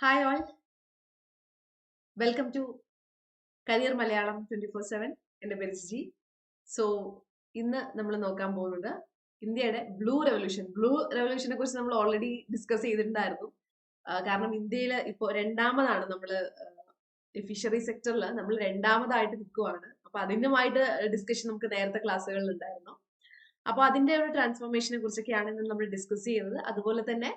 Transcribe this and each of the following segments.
Hi all welcome to career Malayalam twenty four seven എന്റെ പേര് G so ഇന്ന് നമ്മൾ നോക്കാൻ പോകുന്നത് ഇന്ത്യയുടെ ബ്ലൂ റെവല്യൂഷൻ ബ്ലൂ റെവല്യൂഷനെ കുറിച്ച് നമ്മൾ ഓൾറെഡി ഡിസ്കസ് ചെയ്തിട്ടുണ്ടായിരുന്നു. കാരണം ഇന്ത്യയിൽ ഇപ്പോൾ രണ്ടാമതാണ് നമ്മൾ ഫിഷറി സെക്ടറിൽ നമ്മൾ രണ്ടാമതായിട്ട് നിൽക്കുവാണ് അപ്പൊ അതിനുമായിട്ട് ഡിസ്കഷൻ നമുക്ക് നേരത്തെ ക്ലാസ്സുകളിൽ ഉണ്ടായിരുന്നു. അപ്പോൾ അതിന്റെ ഒരു ട്രാൻസ്ഫോർമേഷനെ കുറിച്ചൊക്കെയാണ് ഇന്ന് നമ്മൾ ഡിസ്കസ് ചെയ്യുന്നത്. അതുപോലെ തന്നെ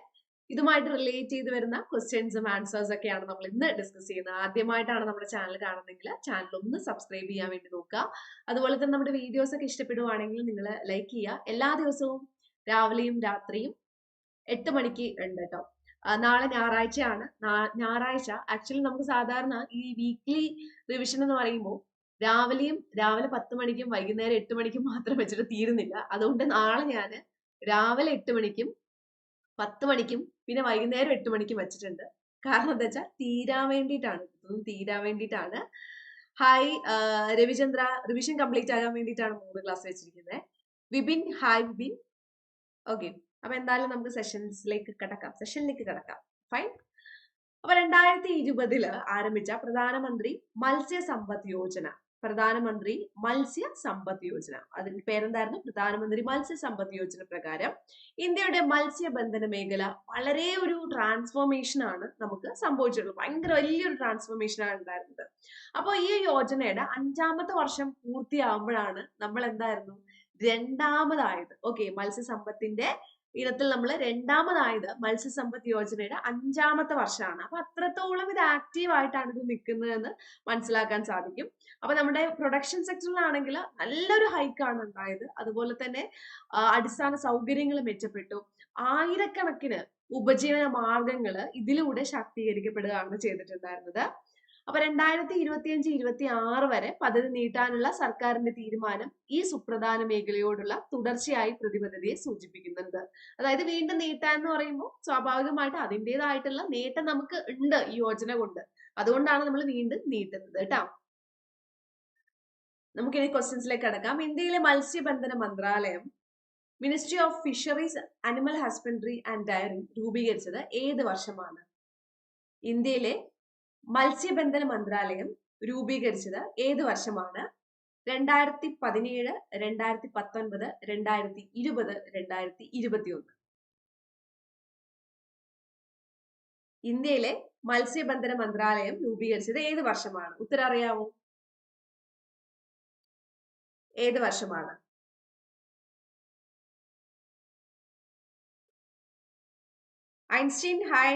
ഇതുമായിട്ട് റിലേറ്റ് ചെയ്ത് വരുന്ന ക്വസ്റ്റ്യൻസും ആൻസേഴ്സ് ഒക്കെയാണ് നമ്മൾ ഇന്ന് ഡിസ്കസ് ചെയ്യുന്നത്. ആദ്യമായിട്ടാണ് നമ്മുടെ ചാനൽ കാണുന്നെങ്കിൽ ചാനൽ ഒന്ന് സബ്സ്ക്രൈബ് ചെയ്യാൻ വേണ്ടി നോക്കുക. അതുപോലെ തന്നെ നമ്മുടെ വീഡിയോസ് ഒക്കെ ഇഷ്ടപ്പെടുവാണെങ്കിൽ നിങ്ങൾ ലൈക്ക് ചെയ്യുക. എല്ലാ ദിവസവും രാവിലെയും രാത്രിയും എട്ട് മണിക്ക് ഉണ്ട് കേട്ടോ നാളെ ഞായറാഴ്ചയാണ്. ഞായറാഴ്ച. ആക്ച്വലി നമുക്ക് സാധാരണ ഈ വീക്ക്ലി റിവിഷൻ എന്ന് പറയുമ്പോൾ രാവിലെയും രാവിലെ പത്ത് മണിക്കും വൈകുന്നേരം എട്ട് മണിക്കും മാത്രം വെച്ചിട്ട് തീരുന്നില്ല. അതുകൊണ്ട് നാളെ ഞാൻ രാവിലെ എട്ട് മണിക്കും പത്ത് മണിക്കും പിന്നെ വൈകുന്നേരം എട്ട് മണിക്ക് വെച്ചിട്ടുണ്ട്. കാരണം എന്താ വെച്ചാൽ തീരാൻ വേണ്ടിയിട്ടാണ്. ഇതൊന്നും തീരാൻ വേണ്ടിയിട്ടാണ്. ഹായ് രവിചന്ദ്ര റിവിഷൻ കംപ്ലീറ്റ് ആകാൻ വേണ്ടിയിട്ടാണ് മൂന്ന് ക്ലാസ് വെച്ചിരിക്കുന്നത് വിപിൻ ഹായ് വിപിൻ. ഓക്കെ അപ്പൊ എന്തായാലും നമുക്ക് സെഷൻസിലേക്ക് കിടക്കാം. സെഷനിലേക്ക് കിടക്കാം. ഫൈൻ അപ്പൊ രണ്ടായിരത്തി ഇരുപതിൽ ആരംഭിച്ച പ്രധാനമന്ത്രി മത്സ്യ സമ്പദ് യോജന. പ്രധാനമന്ത്രി മത്സ്യ സമ്പദ് യോജന. അതിന്റെ പേരെന്തായിരുന്നു? പ്രധാനമന്ത്രി മത്സ്യ സമ്പദ് യോജന പ്രകാരം ഇന്ത്യയുടെ മത്സ്യബന്ധന മേഖല വളരെ ഒരു ട്രാൻസ്ഫോർമേഷൻ ആണ് നമുക്ക് സംഭവിച്ചിട്ടുള്ളത്. ഭയങ്കര വലിയൊരു ട്രാൻസ്ഫോർമേഷൻ ആണ് ഉണ്ടായിരുന്നത്. അപ്പോൾ ഈ യോജനയുടെ അഞ്ചാമത്തെ വർഷം പൂർത്തിയാകുമ്പോഴാണ് നമ്മൾ എന്തായിരുന്നു രണ്ടാമതായത് ഓക്കെ മത്സ്യസമ്പത്തിന്റെ ഇനത്തിൽ നമ്മൾ രണ്ടാമതായത് മത്സ്യസമ്പത്ത് യോജനയുടെ അഞ്ചാമത്തെ വർഷമാണ്. അപ്പൊ അത്രത്തോളം ഇത് ആക്റ്റീവ് ആയിട്ടാണ് ഇത് നിൽക്കുന്നതെന്ന് മനസ്സിലാക്കാൻ സാധിക്കും. അപ്പൊ നമ്മുടെ പ്രൊഡക്ഷൻ സെക്ടറിലാണെങ്കിൽ നല്ലൊരു ഹൈക്കാണ് ഉണ്ടായത്. അതുപോലെ തന്നെ അടിസ്ഥാന സൗകര്യങ്ങൾ മെച്ചപ്പെട്ടു. ആയിരക്കണക്കിന് ഉപജീവന മാർഗങ്ങൾ ഇതിലൂടെ ശാക്തീകരിക്കപ്പെടുകയാണ് ചെയ്തിട്ടുണ്ടായിരുന്നത്. അപ്പൊ രണ്ടായിരത്തി ഇരുപത്തിയഞ്ച് ഇരുപത്തി ആറ് വരെ പദ്ധതി നീട്ടാനുള്ള സർക്കാരിന്റെ തീരുമാനം ഈ സുപ്രധാന മേഖലയോടുള്ള തുടർച്ചയായി പ്രതിബദ്ധതയെ സൂചിപ്പിക്കുന്നുണ്ട്. അതായത് വീണ്ടും നീട്ടാൻ എന്ന് പറയുമ്പോൾ സ്വാഭാവികമായിട്ട് അതിന്റെതായിട്ടുള്ള നേട്ടം നമുക്ക് ഉണ്ട് ഈ യോജന കൊണ്ട്. അതുകൊണ്ടാണ് നമ്മൾ വീണ്ടും നീട്ടുന്നത് കേട്ടോ. നമുക്കിനി ക്വസ്റ്റ്യൻസിലേക്ക് കടക്കാം. ഇന്ത്യയിലെ മത്സ്യബന്ധന മന്ത്രാലയം ministry of fisheries animal husbandry and dairy രൂപീകരിച്ചത് ഏത് വർഷമാണ്? ഇന്ത്യയിലെ മത്സ്യബന്ധന മന്ത്രാലയം രൂപീകരിച്ചത് ഏത് വർഷമാണ്? രണ്ടായിരത്തി പതിനേഴ് രണ്ടായിരത്തി പത്തൊൻപത് രണ്ടായിരത്തി ഇരുപത് രണ്ടായിരത്തി ഇരുപത്തി ഒന്ന് ഇന്ത്യയിലെ മത്സ്യബന്ധന മന്ത്രാലയം രൂപീകരിച്ചത് ഏത് വർഷമാണ്? ഉത്തരം അറിയാമോ ഏത് വർഷമാണ്? ഐൻസ്റ്റീൻ ഹായ്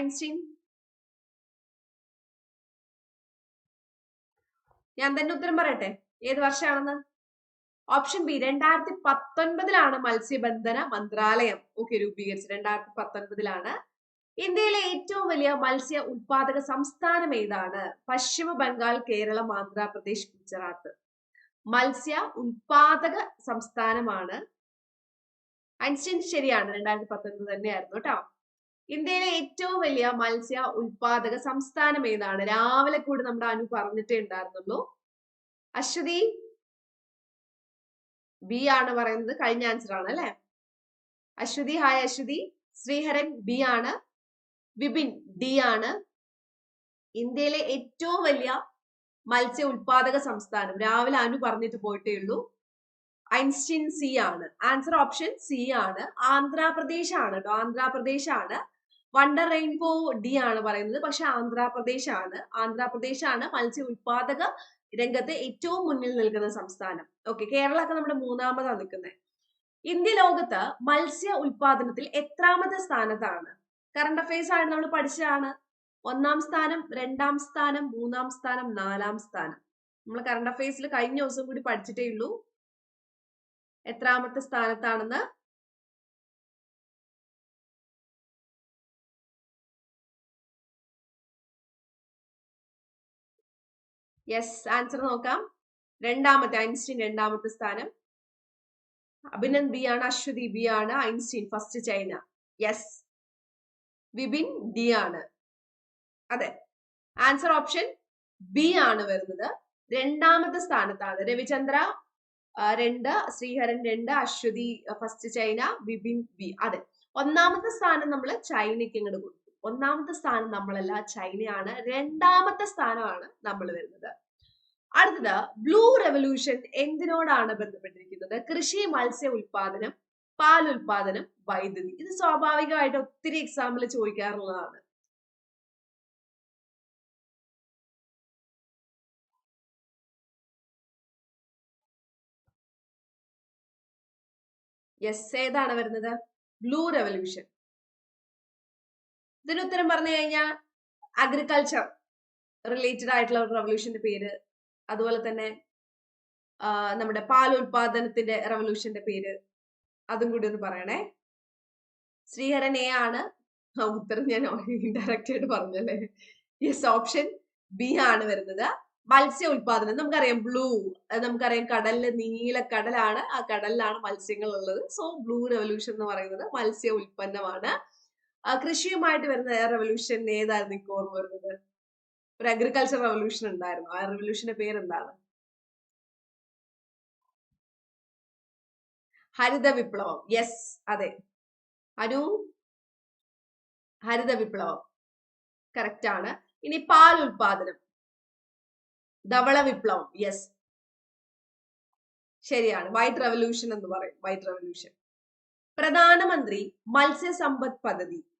ഞാൻ തന്നെ ഉത്തരം പറയട്ടെ? ഏത് വർഷമാണെന്ന്? ഓപ്ഷൻ ബി രണ്ടായിരത്തി പത്തൊൻപതിലാണ് മത്സ്യബന്ധന മന്ത്രാലയം. ഓക്കെ രൂപീകരിച്ചത് രണ്ടായിരത്തി പത്തൊൻപതിലാണ് ഇന്ത്യയിലെ ഏറ്റവും വലിയ മത്സ്യ ഉത്പാദക സംസ്ഥാനം ഏതാണ്? പശ്ചിമ ബംഗാൾ കേരളം ആന്ധ്രാപ്രദേശ് ഗുജറാത്ത്. മത്സ്യ ഉത്പാദക സംസ്ഥാനമാണ്. ഐൻസ്റ്റീൻ ശരിയാണ്. രണ്ടായിരത്തി പത്തൊൻപത് തന്നെയായിരുന്നു കേട്ടോ. ഇന്ത്യയിലെ ഏറ്റവും വലിയ മത്സ്യ ഉൽപാദക സംസ്ഥാനം ഏതാണ്? രാവിലെ കൂടി നമ്മുടെ അനു പറഞ്ഞിട്ടേ ഉണ്ടായിരുന്നുള്ളൂ. അശ്വതി ബി ആണ് പറയുന്നത്. കഴിഞ്ഞ ആൻസർ ആണ് അല്ലെ? അശ്വതി ഹായ് അശ്വതി. ശ്രീഹരൻ ബി ആണ്. വിപിൻ ഡി ആണ്. ഇന്ത്യയിലെ ഏറ്റവും വലിയ മത്സ്യ ഉൽപാദക സംസ്ഥാനം. രാവിലെ അനു പറഞ്ഞിട്ട് പോയിട്ടേ ഉള്ളൂ. ഐൻസ്റ്റീൻ സി ആണ്. ആൻസർ ഓപ്ഷൻ സി ആണ്. ആന്ധ്രാപ്രദേശ് ആണ് കേട്ടോ. ആന്ധ്രാപ്രദേശ് ആണ്. വണ്ടർ റെയിൻബോ ഡി ആണ് പറയുന്നത്. പക്ഷെ ആന്ധ്രാപ്രദേശ് ആണ് ആന്ധ്രാപ്രദേശ് ആണ് മത്സ്യ ഉത്പാദക രംഗത്ത് ഏറ്റവും മുന്നിൽ നിൽക്കുന്ന സംസ്ഥാനം. ഓക്കെ കേരളമൊക്കെ നമ്മുടെ മൂന്നാമതാണ് നിൽക്കുന്നത് ഇന്ത്യ ലോകത്ത് മത്സ്യ ഉൽപാദനത്തിൽ എത്രാമത്തെ സ്ഥാനത്താണ്? കറണ്ട് അഫയേഴ്സ് ആണ് നമ്മൾ പഠിച്ചതാണ്. ഒന്നാം സ്ഥാനം രണ്ടാം സ്ഥാനം മൂന്നാം സ്ഥാനം നാലാം സ്ഥാനം. നമ്മൾ കറണ്ട് അഫയേഴ്സിൽ കഴിഞ്ഞ ദിവസം കൂടി പഠിച്ചിട്ടേ ഉള്ളൂ. എത്രാമത്തെ സ്ഥാനത്താണെന്ന്. യെസ് ആൻസർ നോക്കാം. രണ്ടാമത്തെ ഐൻസ്റ്റീൻ രണ്ടാമത്തെ സ്ഥാനം. അഭിനന്ദ് ബി ആണ് അശ്വതി ബി ആണ് Einstein first China. Yes Vipin D ആണ് അതെ. ആൻസർ ഓപ്ഷൻ ബി ആണ് വരുന്നത്. രണ്ടാമത്തെ സ്ഥാനത്താണ്. രവിചന്ദ്ര രണ്ട് ശ്രീഹരൻ രണ്ട് Aswathy first China Vipin B. അതെ. ഒന്നാമത്തെ സ്ഥാനം നമ്മൾ ചൈനയ്ക്ക് ഇങ്ങോട്ട് കൊടുത്തു ഒന്നാമത്തെ സ്ഥാനം നമ്മളല്ല ചൈനയാണ്. രണ്ടാമത്തെ സ്ഥാനമാണ് നമ്മൾ വരുന്നത്. അടുത്തത് ബ്ലൂ റെവല്യൂഷൻ എന്തിനോടാണ് ബന്ധപ്പെട്ടിരിക്കുന്നത്? കൃഷി മത്സ്യ ഉൽപാദനം പാൽ ഉൽപാദനം വൈദ്യുതി. ഇത് സ്വാഭാവികമായിട്ട് ഒത്തിരി എക്സാമ്പിൾ ചോദിക്കാറുള്ളതാണ്. യെസ് ഏതാണ് വരുന്നത്? ബ്ലൂ റെവല്യൂഷൻ ഇതിന് ഉത്തരം പറഞ്ഞു കഴിഞ്ഞാൽ അഗ്രികൾച്ചർ റിലേറ്റഡ് ആയിട്ടുള്ള ഒരു റവല്യൂഷന്റെ പേര് അതുപോലെ തന്നെ നമ്മുടെ പാൽ ഉൽപാദനത്തിന്റെ റവല്യൂഷന്റെ പേര് അതും കൂടി ഒന്ന് പറയണേ. ശ്രീഹരൻ എ ആണ് ഉത്തരം ഞാൻ ഇൻഡയറക്റ്റ് ആയിട്ട് പറഞ്ഞല്ലേ? യെസ് ഓപ്ഷൻ ബി ആണ് വരുന്നത്. മത്സ്യ ഉൽപാദനം നമുക്കറിയാം ബ്ലൂ നമുക്കറിയാം കടലിലെ നീല കടലാണ് ആ കടലിലാണ് മത്സ്യങ്ങൾ ഉള്ളത് സോ ബ്ലൂ റെവല്യൂഷൻ എന്ന് പറയുന്നത് മത്സ്യ ഉൽപ്പന്നമാണ്. കൃഷിയുമായിട്ട് വരുന്ന റെവല്യൂഷൻ ഏതായിരുന്നു എനിക്ക് ഓർമ്മ വരുന്നത്? ഒരു അഗ്രികൾച്ചർ റെവല്യൂഷൻ ഉണ്ടായിരുന്നു. ആ റെവല്യൂഷന്റെ പേരെന്താണ്? ഹരിത വിപ്ലവം. യെസ് അതെ. അനു? ഹരിത വിപ്ലവം. കറക്റ്റ് ആണ്. ഇനി പാൽ ഉൽപാദനം ധവള വിപ്ലവം. യെസ് ശരിയാണ്. വൈറ്റ് റെവല്യൂഷൻ എന്ന് പറയും. വൈറ്റ് റെവല്യൂഷൻ പ്രധാനമന്ത്രി മത്സ്യസമ്പദ് പദ്ധതി.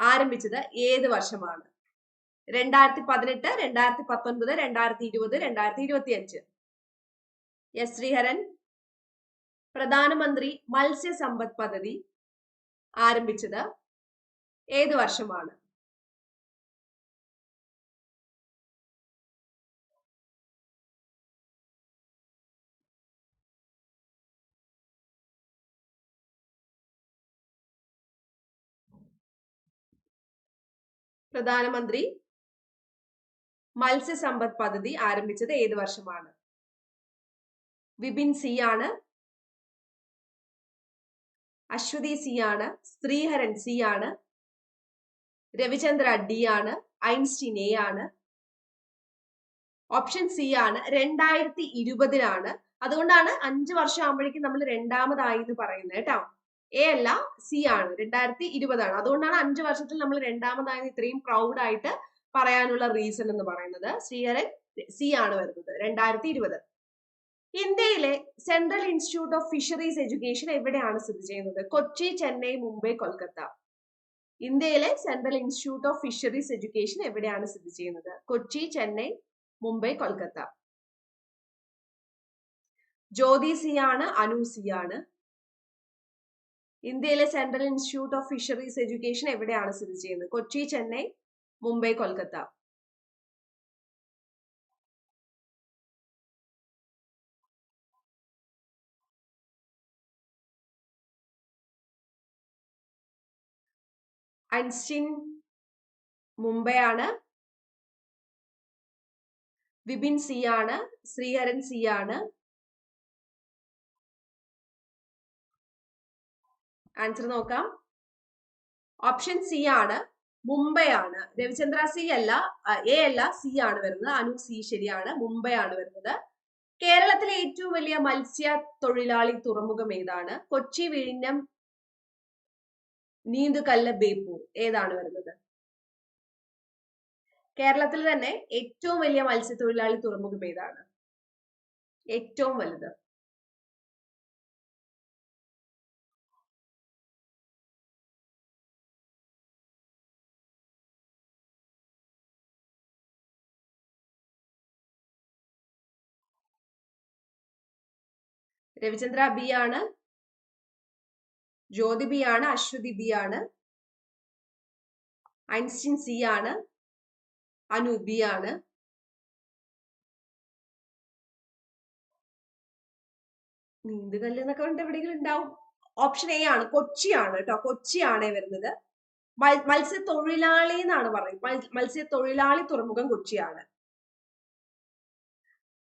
ആരംഭിച്ചത് ഏത് വർഷമാണ്? രണ്ടായിരത്തി പതിനെട്ട് രണ്ടായിരത്തി പത്തൊൻപത് രണ്ടായിരത്തി ഇരുപത് രണ്ടായിരത്തി ഇരുപത്തി അഞ്ച് എസ് ശ്രീഹരൻ. പ്രധാനമന്ത്രി മത്സ്യ സമ്പദ് പദ്ധതി ആരംഭിച്ചത് ഏത് വർഷമാണ്? പ്രധാനമന്ത്രി മത്സ്യസമ്പദ് പദ്ധതി ആരംഭിച്ചത് ഏത് വർഷമാണ്? വിപിൻ സി ആണ്. അശ്വതി സി ആണ്. ശ്രീഹരൻ സി ആണ്. രവിചന്ദ്ര ഡി ആണ്. ഐൻസ്റ്റീൻ എ ആണ്. ഓപ്ഷൻ സി ആണ്. രണ്ടായിരത്തി ഇരുപതിലാണ്. അതുകൊണ്ടാണ് അഞ്ചു വർഷം ആകുമ്പോഴേക്കും നമ്മൾ രണ്ടാമതായി എന്ന് പറയുന്നത് കേട്ടോ. എ അല്ല സി ആണ്. രണ്ടായിരത്തി ഇരുപതാണ് അതുകൊണ്ടാണ് അഞ്ചു വർഷത്തിൽ നമ്മൾ രണ്ടാമതായത് ഇത്രയും പ്രൗഡ് ആയിട്ട് പറയാനുള്ള റീസൺ എന്ന് പറയുന്നത്. ശ്രീഹരൻ സി ആണ് വരുന്നത്. രണ്ടായിരത്തി ഇരുപത് ഇന്ത്യയിലെ central institute of fisheries education എവിടെയാണ് സ്ഥിതി ചെയ്യുന്നത്? കൊച്ചി ചെന്നൈ മുംബൈ കൊൽക്കത്ത. ഇന്ത്യയിലെ central institute of fisheries education എവിടെയാണ് സ്ഥിതി ചെയ്യുന്നത്? കൊച്ചി ചെന്നൈ മുംബൈ കൊൽക്കത്ത. ജ്യോതി സി ആണ് അനു സി ആണ്. ഇന്ത്യയിലെ central institute of fisheries education എവിടെയാണ് സ്ഥിതി ചെയ്യുന്നത്? കൊച്ചി ചെന്നൈ മുംബൈ കൊൽക്കത്ത. ഐൻസ്റ്റീൻ മുംബൈ ആണ് വിപിൻ സി ആണ് ശ്രീഹരൻ സി ആണ് ആൻസർ നോക്കാം. ഓപ്ഷൻ സി ആണ്. മുംബൈ ആണ് രവിചന്ദ്ര സി അല്ല എ അല്ല സി ആണ് വരുന്നത്. അനു സി ശരിയാണ്. മുംബൈ ആണ് വരുന്നത്. കേരളത്തിലെ ഏറ്റവും വലിയ മത്സ്യ തൊഴിലാളി തുറമുഖം ഏതാണ്? കൊച്ചി വിഴിഞ്ഞം നീന്തുകല്ല് ബേപ്പൂർ. ഏതാണ് വരുന്നത്? കേരളത്തിൽ തന്നെ ഏറ്റവും വലിയ മത്സ്യത്തൊഴിലാളി തുറമുഖം ഏതാണ്? ഏറ്റവും വലുത്. രവിചന്ദ്ര ബി ആണ്. ജ്യോതി ബി ആണ്. അശ്വതി ബി ആണ്. ഐൻസ്റ്റീൻ സി ആണ്. അനു ബി ആണ്. നീന്തുകല്ല് എന്നൊക്കെ പറഞ്ഞിട്ട് എവിടെയെങ്കിലും ഉണ്ടാവും. ഓപ്ഷൻ എ ആണ്. കൊച്ചിയാണ് കേട്ടോ. കൊച്ചിയാണ് വരുന്നത്. മത്സ്യ മത്സ്യത്തൊഴിലാളി എന്നാണ് പറയുന്നത്. മത്സ്യത്തൊഴിലാളി തുറമുഖം കൊച്ചിയാണ്.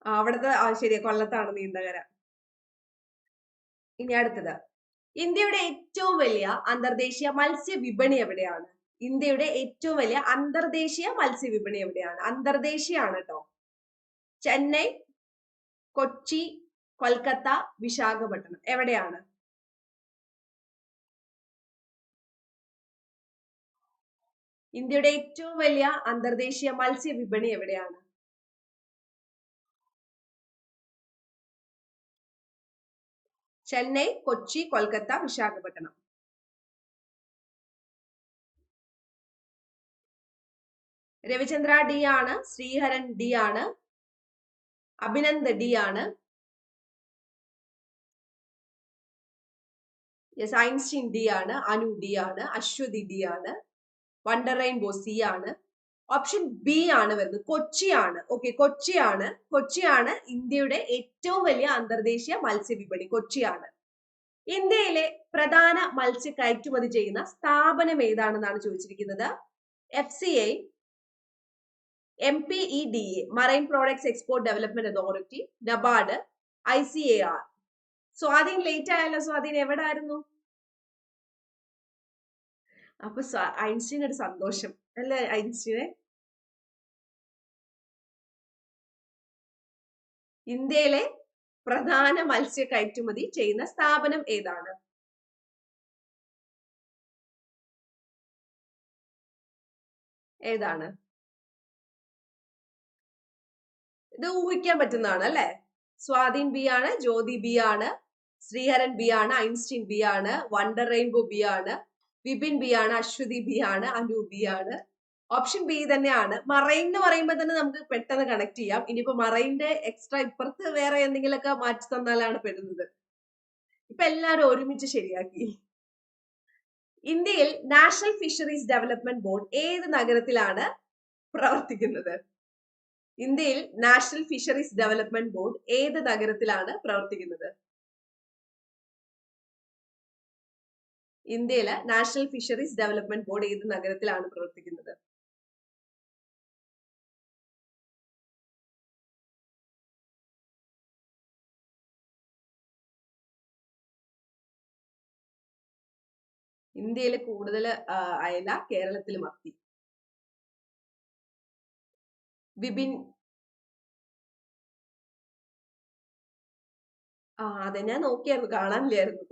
അവിടുത്തെ ആ ശരിയാ കൊല്ലത്താണ് നീണ്ടകര ഇനി അടുത്തത്. ഇന്ത്യയുടെ ഏറ്റവും വലിയ അന്തർദേശീയ മത്സ്യ വിപണി എവിടെയാണ്? ഇന്ത്യയുടെ ഏറ്റവും വലിയ അന്തർദേശീയ മത്സ്യ വിപണി എവിടെയാണ്? അന്തർദേശീയാണ് കേട്ടോ ചെന്നൈ കൊച്ചി കൊൽക്കത്ത വിശാഖപട്ടണം. എവിടെയാണ്? ഇന്ത്യയുടെ ഏറ്റവും വലിയ അന്തർദേശീയ മത്സ്യ വിപണി എവിടെയാണ്? ചെന്നൈ കൊച്ചി കൊൽക്കത്ത വിശാഖപട്ടണം. രവിചന്ദ്ര ഡി ആണ് ശ്രീഹരൻ ഡി ആണ് അഭിനന്ദ് ഡി ആണ്. യെസ് ഐൻസ്റ്റീൻ ഡി ആണ് അനു ഡി ആണ് അശ്വതി ഡി ആണ് വണ്ടർ റെയിൻബോ സി ആണ്. ഓപ്ഷൻ ബി ആണ് വരുന്നത്. കൊച്ചിയാണ്. ഓക്കെ കൊച്ചിയാണ്. കൊച്ചിയാണ് ഇന്ത്യയുടെ ഏറ്റവും വലിയ അന്തർദേശീയ മത്സ്യവിപണി. കൊച്ചിയാണ്. ഇന്ത്യയിലെ പ്രധാന മത്സ്യ കയറ്റുമതി ചെയ്യുന്ന സ്ഥാപനം ഏതാണെന്നാണ് ചോദിച്ചിരിക്കുന്നത്? F C I M P E D A marine products export development authority NABARD I C A R Swadheen late ആയല്ലോ സ്വാധീൻ എവിടെ ആയിരുന്നു അപ്പൊ ഐൻസ്റ്റീൻ ഒരു സന്തോഷം. അല്ലേ ഐൻസ്റ്റീനെ? ഇന്ത്യയിലെ പ്രധാന മത്സ്യ കയറ്റുമതി ചെയ്യുന്ന സ്ഥാപനം ഏതാണ്? ഏതാണ്? ഇത് ഊഹിക്കാൻ പറ്റുന്നതാണ് അല്ലെ? സ്വാധീൻ ബി ആണ് ജ്യോതി ബി ആണ് ശ്രീഹരൻ ബി ആണ് ഐൻസ്റ്റീൻ ബി ആണ് വണ്ടർ റെയിൻബോ ബി ആണ് വിപിൻ ബി ആണ് അശ്വതി ബി ആണ് അനു ബി ആണ്. ഓപ്ഷൻ ബി തന്നെയാണ്. മറൈൻ എന്ന് പറയുമ്പോൾ തന്നെ നമുക്ക് പെട്ടെന്ന് കണക്ട് ചെയ്യാം. ഇനിയിപ്പോ മറൈന്റെ എക്സ്ട്രാ ഇപ്പുറത്ത് വേറെ എന്തെങ്കിലുമൊക്കെ മാറ്റി തന്നാലാണ് പെടുന്നത്. ഇപ്പൊ എല്ലാവരും ഒരുമിച്ച് ശരിയാക്കി. ഇന്ത്യയിൽ നാഷണൽ ഫിഷറീസ് ഡെവലപ്മെന്റ് ബോർഡ് ഏത് നഗരത്തിലാണ് പ്രവർത്തിക്കുന്നത്? ഇന്ത്യയിൽ നാഷണൽ ഫിഷറീസ് ഡെവലപ്മെന്റ് ബോർഡ് ഏത് നഗരത്തിലാണ് പ്രവർത്തിക്കുന്നത്? ഇന്ത്യയിലെ നാഷണൽ ഫിഷറീസ് ഡെവലപ്മെന്റ് ബോർഡ് ഏത് നഗരത്തിലാണ് പ്രവർത്തിക്കുന്നത്? ഇന്ത്യയിൽ കൂടുതൽ അയല കേരളത്തിൽ മത്തി. വിപിൻ ആ അതെ ഞാൻ നോക്കിയായിരുന്നു കാണാനില്ലായിരുന്നു.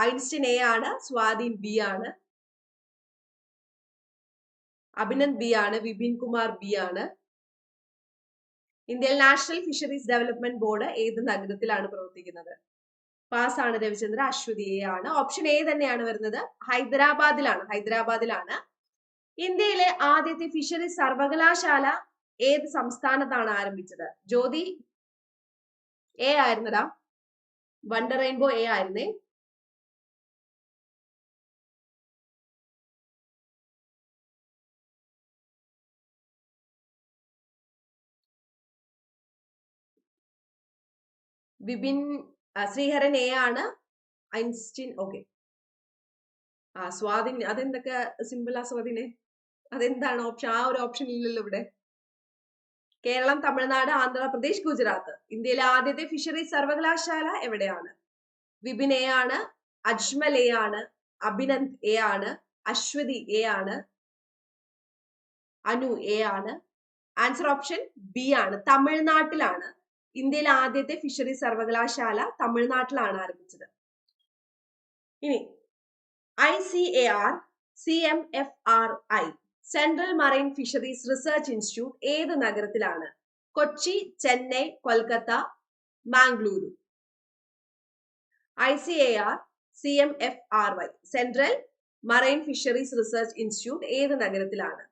ഐൻസ്റ്റീൻ എ ആണ് സ്വാധീൻ ബി ആണ്. അഭിനന്ദ് ബി ആണ് വിപിൻ കുമാർ ബി ആണ്. ഇന്ത്യയിൽ നാഷണൽ ഫിഷറീസ് ഡെവലപ്മെന്റ് ബോർഡ് ഏത് നഗരത്തിലാണ് പ്രവർത്തിക്കുന്നത്? പാസ് ആണ് രവിചന്ദ്ര അശ്വതി എ ആണ്. ഓപ്ഷൻ എ തന്നെയാണ് വരുന്നത്. ഹൈദരാബാദിലാണ് ഹൈദരാബാദിലാണ്. ഇന്ത്യയിലെ ആദ്യത്തെ ഫിഷറീസ് സർവകലാശാല ഏത് സംസ്ഥാനത്താണ് ആരംഭിച്ചത്? ജ്യോതി എ ആയിരുന്നടാ വണ്ടർ റെയിൻബോ എ ആയിരുന്നേ. വിപിൻ ശ്രീഹരൻ എ ആണ്. Einstein okay. ആ സ്വാധീൻ അതെന്തൊക്കെ സിമ്പിൾ ആ സ്വാധീനെ അതെന്താണ് ഓപ്ഷൻ ആ ഒരു ഓപ്ഷൻ ഇല്ലല്ലോ ഇവിടെ. കേരളം തമിഴ്നാട് ആന്ധ്രാപ്രദേശ് ഗുജറാത്ത്. ഇന്ത്യയിലെ ആദ്യത്തെ ഫിഷറീസ് സർവകലാശാല എവിടെയാണ്? വിപിൻ എ ആണ് അജ്മൽ എ ആണ് അഭിനന്ദ് എ ആണ് അശ്വതി എ ആണ് അനു എ ആണ്. ആൻസർ ഓപ്ഷൻ ബി ആണ്. തമിഴ്നാട്ടിലാണ്. ഇന്ത്യയിലെ ആദ്യത്തെ ഫിഷറി സർവകലാശാല തമിഴ്നാട്ടിലാണ് ആരംഭിച്ചത്. ഇനി I C A R C M F R I central marine fisheries research institute ഏത് നഗരത്തിലാണ്? Kochi Chennai Kolkata Mangaluru I C A R C M F R Y central marine fisheries research institute ഏത് നഗരത്തിലാണ്?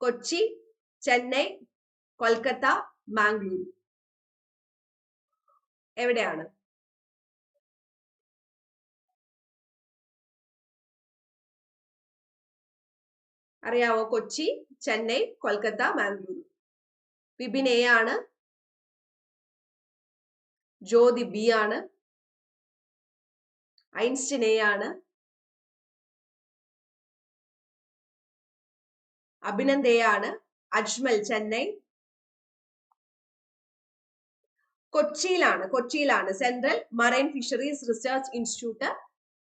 കൊച്ചി ചെന്നൈ കൊൽക്കത്ത മാംഗ്ലൂരു എവിടെയാണ്? അറിയാവോ Kochi Chennai Kolkata Mangaluru Vipin A ആണ്. Jyothi B ആണ്. Einstein A ആണ്. Abhinand A ആണ്. അജ്മൽ ചെന്നൈ. കൊച്ചിയിലാണ് കൊച്ചിയിലാണ്. Central marine fisheries research institute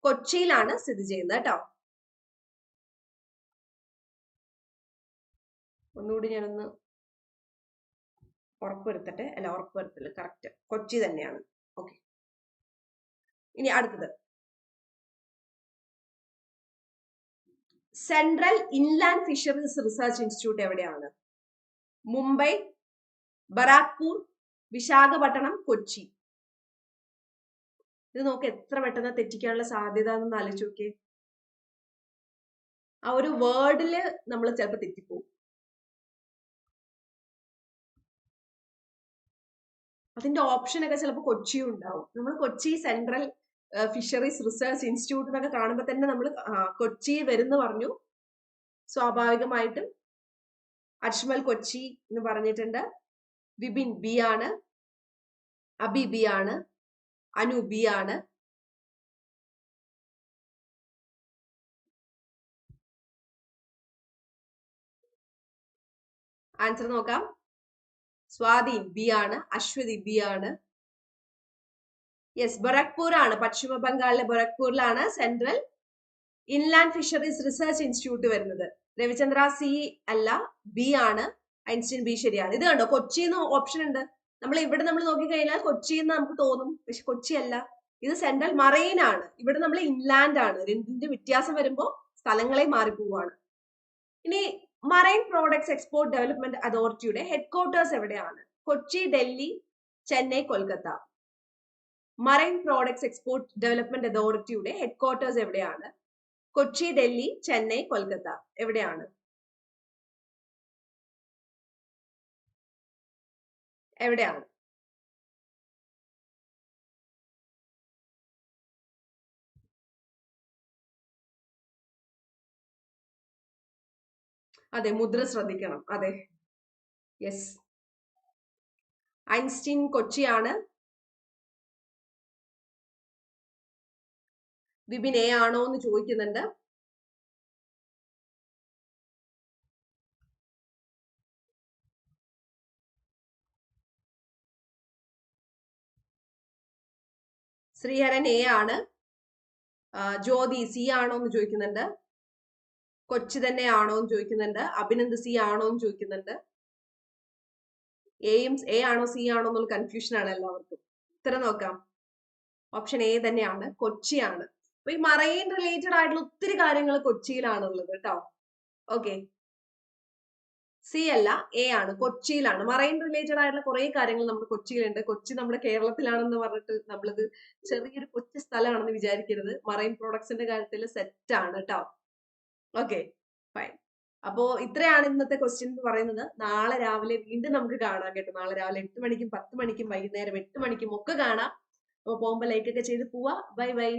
കൊച്ചിയിലാണ് സ്ഥിതി ചെയ്യുന്നത് കേട്ടോ. ഒന്നുകൂടി ഞാനൊന്ന് ഉറപ്പുവരുത്തട്ടെ? അല്ല ഉറപ്പുവരുത്തൽ കറക്റ്റ് കൊച്ചി തന്നെയാണ്. ഓക്കെ ഇനി അടുത്തത്. Central inland fisheries research institute എവിടെയാണ്? മുംബൈ ബറാക്പൂർ വിശാഖപട്ടണം കൊച്ചി. ഇത് നോക്ക് എത്ര പെട്ടെന്ന് തെറ്റിക്കാനുള്ള സാധ്യത എന്ന് ആലോചിച്ച് നോക്കിയേ. ആ ഒരു വേർഡിൽ നമ്മൾ ചിലപ്പോൾ തെറ്റിപ്പോവും. അതിന്റെ ഓപ്ഷൻ ഒക്കെ ചിലപ്പോൾ കൊച്ചിയും ഉണ്ടാവും. നമ്മൾ Kochi central fisheries research institute എന്നൊക്കെ കാണുമ്പോൾ തന്നെ നമ്മൾ കൊച്ചി വരുന്നു പറഞ്ഞു. സ്വാഭാവികമായിട്ടും അജ്മൽ കൊച്ചി എന്ന് പറഞ്ഞിട്ടുണ്ട്. വിപിൻ ബി ആണ് അബി ബി ആണ് അനു ബി ആണ്. ആൻസർ നോക്കാം. സ്വാതി ബി ആണ് അശ്വതി ബി ആണ്. യെസ് ബൊറക്പൂർ ആണ് പശ്ചിമ ബംഗാളിലെ ബൊറക്പൂരിലാണ് central inland fisheries research institute വരുന്നത്. രവിചന്ദ്ര സി അല്ല ബി ആണ്. ഐൻസ്റ്റീൻ ബി ശരിയാണ്. ഇത് കണ്ടോ? കൊച്ചി എന്ന് ഓപ്ഷൻ ഉണ്ട്. നമ്മൾ ഇവിടെ നമ്മൾ നോക്കിക്കഴിഞ്ഞാൽ കൊച്ചി എന്ന് നമുക്ക് തോന്നും. പക്ഷെ കൊച്ചി അല്ല ഇത് സെൻട്രൽ മറൈൻ ആണ്. ഇവിടെ നമ്മൾ ഇൻലാൻഡ് ആണ്. രണ്ടിന്റെ വ്യത്യാസം വരുമ്പോൾ സ്ഥലങ്ങളെ മാറിപ്പോവാണ്. ഇനി മറൈൻ പ്രോഡക്ട്സ് എക്സ്പോർട്ട് ഡെവലപ്മെന്റ് അതോറിറ്റിയുടെ ഹെഡ്ക്വാർട്ടേഴ്സ് എവിടെയാണ്? Kochi Delhi Chennai Kolkata. Marine products export development അതോറിറ്റിയുടെ ഹെഡ്ക്വാർട്ടേഴ്സ് എവിടെയാണ്? കൊച്ചി ഡൽഹി ചെന്നൈ കൊൽക്കത്ത. എവിടെയാണ്? എവിടെയാണ്? അതെ മുദ്ര ശ്രദ്ധിക്കണം. അതെ. യെസ്. ഐൻസ്റ്റീൻ കൊച്ചിയാണ്. വിപിൻ എ ആണോ എന്ന് ചോദിക്കുന്നുണ്ട്. ശ്രീഹരൻ എ ആണ്. ജ്യോതി സി ആണോ എന്ന് ചോദിക്കുന്നുണ്ട്. കൊച്ചി തന്നെ ആണോ എന്ന് ചോദിക്കുന്നുണ്ട്. അഭിനന്ദ് സി ആണോ എന്ന് ചോദിക്കുന്നുണ്ട്. എയും എ ആണോ സി ആണോ എന്നുള്ള കൺഫ്യൂഷൻ ആണ് എല്ലാവർക്കും. ഉത്തരം നോക്കാം. ഓപ്ഷൻ എ തന്നെയാണ്. കൊച്ചിയാണ് അപ്പൊ ഈ മറൈൻ റിലേറ്റഡ് ആയിട്ടുള്ള ഒത്തിരി കാര്യങ്ങൾ കൊച്ചിയിലാണുള്ളത് കേട്ടോ. ഓക്കെ സി അല്ല എ ആണ് കൊച്ചിയിലാണ്. മറൈൻ റിലേറ്റഡ് ആയിട്ടുള്ള കുറെ കാര്യങ്ങൾ നമ്മൾ കൊച്ചിയിലുണ്ട്. കൊച്ചി നമ്മുടെ കേരളത്തിലാണെന്ന് പറഞ്ഞിട്ട് നമ്മളിത് ചെറിയൊരു കൊച്ചു സ്ഥലമാണെന്ന് വിചാരിക്കരുത്. മറൈൻ പ്രോഡക്ട്സിന്റെ കാര്യത്തിൽ സെറ്റ് ആണ് കേട്ടോ. ഓക്കെ ഫൈൻ അപ്പോ ഇത്രയാണ് ഇന്നത്തെ ക്വസ്റ്റ്യൻ എന്ന് പറയുന്നത്. നാളെ രാവിലെ വീണ്ടും നമുക്ക് കാണാം കേട്ടോ. നാളെ രാവിലെ എട്ട് മണിക്കും പത്ത് മണിക്കും വൈകുന്നേരം എട്ട് മണിക്കും ഒക്കെ കാണാം. അപ്പൊ പോകുമ്പോ ലൈക്ക് ഒക്കെ ചെയ്ത് പോവാ. Bye bye